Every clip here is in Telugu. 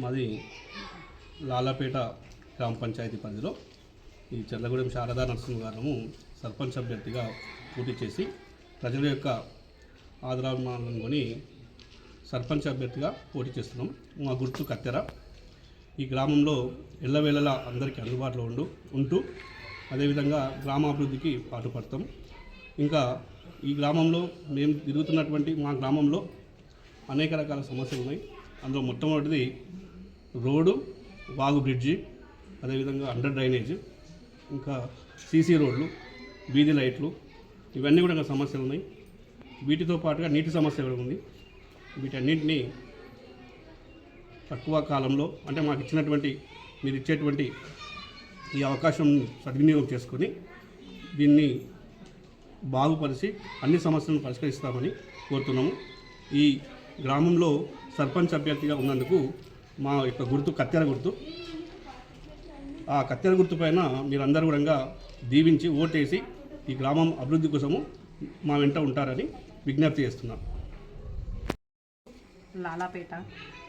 మాది లాలాపేట గ్రామ పంచాయతీ పరిధిలో. ఈ చల్లగూడెం శారదా నరసింహ గారు సర్పంచ్ అభ్యర్థిగా పోటీ చేసి ప్రజల యొక్క ఆదరాభిమానాలను కొని సర్పంచ్ అభ్యర్థిగా పోటీ చేస్తున్నాం. మా గుర్తు కత్తెర. ఈ గ్రామంలో ఎల్లవేళలా అందరికీ అందుబాటులో ఉండు ఉంటూ అదేవిధంగా గ్రామాభివృద్ధికి పాటుపడతాం. ఇంకా ఈ గ్రామంలో మేము తిరుగుతున్నటువంటి మా గ్రామంలో అనేక రకాల సమస్యలు ఉన్నాయి అందులో మొట్టమొదటిది రోడ్డు వాగు బ్రిడ్జి అదేవిధంగా అండర్ డ్రైనేజ్ ఇంకా సీసీ రోడ్లు వీధి లైట్లు ఇవన్నీ కూడా ఇంకా సమస్యలు ఉన్నాయి. వీటితో పాటుగా నీటి సమస్య కూడా ఉంది. వీటన్నింటినీ తక్కువ కాలంలో అంటే మాకు ఇచ్చినటువంటి మీరు ఇచ్చేటువంటి ఈ అవకాశం సద్వినియోగం చేసుకొని దీన్ని బాగుపరిచి అన్ని సమస్యలను పరిష్కరిస్తామని కోరుతున్నాము. ఈ గ్రామంలో సర్పంచ్ అభ్యర్థిగా ఉన్నందుకు మా యొక్క గుర్తు కత్తెర గుర్తు. ఆ కత్తెర గుర్తు పైన మీరందరూ కూడా దీవించి ఓటేసి ఈ గ్రామం అభివృద్ధి కోసము మా వెంట ఉంటారని విజ్ఞప్తి చేస్తున్నాం. లాలాపేట.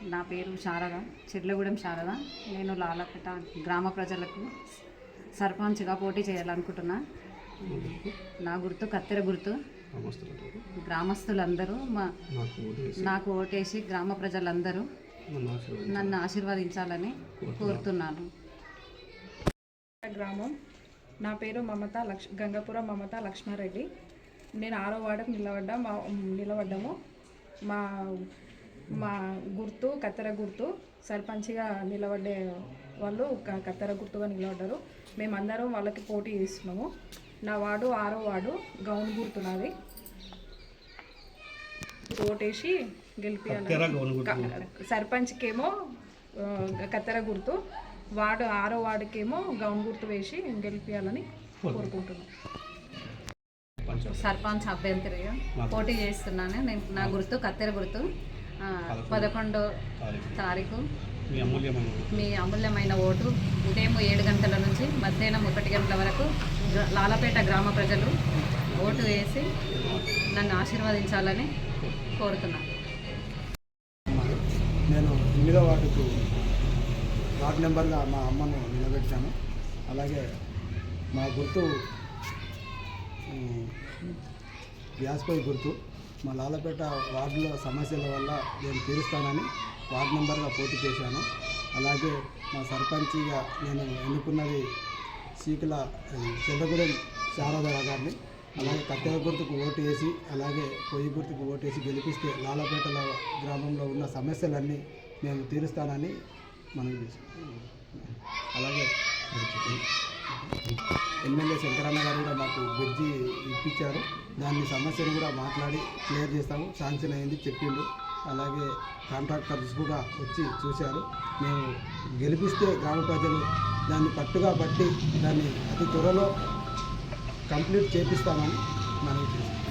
నా పేరు శారద చెర్లగూడెం శారద. నేను లాలాపేట గ్రామ ప్రజలకు సర్పంచ్గా పోటీ చేయాలనుకుంటున్నా. నా గుర్తు కత్తెర గుర్తు. గ్రామస్తులందరూ. మా నాకు ఓటేసి. నాకు ఓటేసి గ్రామ ప్రజలందరూ నన్ను ఆశీర్వదించాలని. కోరుతున్నాను. గ్రామం. నా పేరు మమత లక్ష్ గంగపురం మమత లక్ష్మారెడ్డి. నేను ఆరో వార్డుకు నిలబడ్డా మా నిలబడ్డాము. మా మా గుర్తు కత్తెర గుర్తు సర్పంచ్గా నిలబడే వాళ్ళు కత్తెర గుర్తుగా నిలబడ్డారు. మేమందరం వాళ్ళకి పోటీ చేస్తున్నాము. నా వార్డు ఆరో వార్డు గౌన్ గుర్తు నాది. ఓటేసి గుర్తు. సర్పంచ్కేమో కత్తెర గుర్తు వార్డు ఆరో వార్డుకేమో గౌన్ గుర్తు వేసి గెలిపించాలని కోరుకుంటున్నాను సర్పంచ్ అభ్యర్థిగా పోటీ చేస్తున్నాను. నేను నా గుర్తు కత్తెర గుర్తు. పదకొండో తారీఖు. మీ అమూల్యమైన మీ అమూల్యమైన ఓటు. ఉదయం ఏడు గంటల నుంచి మధ్యాహ్నం ఒకటి గంటల వరకు లాలపేట గ్రామ ప్రజలు ఓటు వేసి నన్ను ఆశీర్వదించాలని కోరుతున్నాను నేను ఎనిమిదో వార్డుకు వార్డు నెంబర్గా మా అమ్మను నిలబెట్టాను. అలాగే మా గుర్తు వ్యాస్పై గుర్తు మా లాలపేట వార్డులో సమస్యల వల్ల నేను తీరుస్తానని వార్డు నెంబర్గా పోటీ చేశాను. అలాగే మా సర్పంచిగా నేను ఎన్నుకున్నది సీకుల చెడ్డగూడెం శారద గారిని. అలాగే కత్తెర గుర్తుకు ఓటు వేసి అలాగే పొయ్యి గుర్తుకు ఓటు వేసి గెలిపిస్తే లాలపేటల గ్రామంలో ఉన్న సమస్యలన్నీ మేము తీరుస్తానని మనం అలాగే ఎమ్మెల్యే శంకరన్న గారు కూడా మాకు బ్రిడ్జి ఇప్పించారు. దాన్ని సమస్యను కూడా మాట్లాడి క్లియర్ చేస్తాము. శాంక్షన్ అయింది చెప్పిండు. అలాగే కాంట్రాక్టర్స్ కూడా వచ్చి చూశారు. మేము గెలిపిస్తే గ్రామ ప్రజలు దాన్ని పట్టుగా పట్టి దాన్ని అతి త్వరలో కంప్లీట్ చేపిస్తామని మనవి చేస్తాం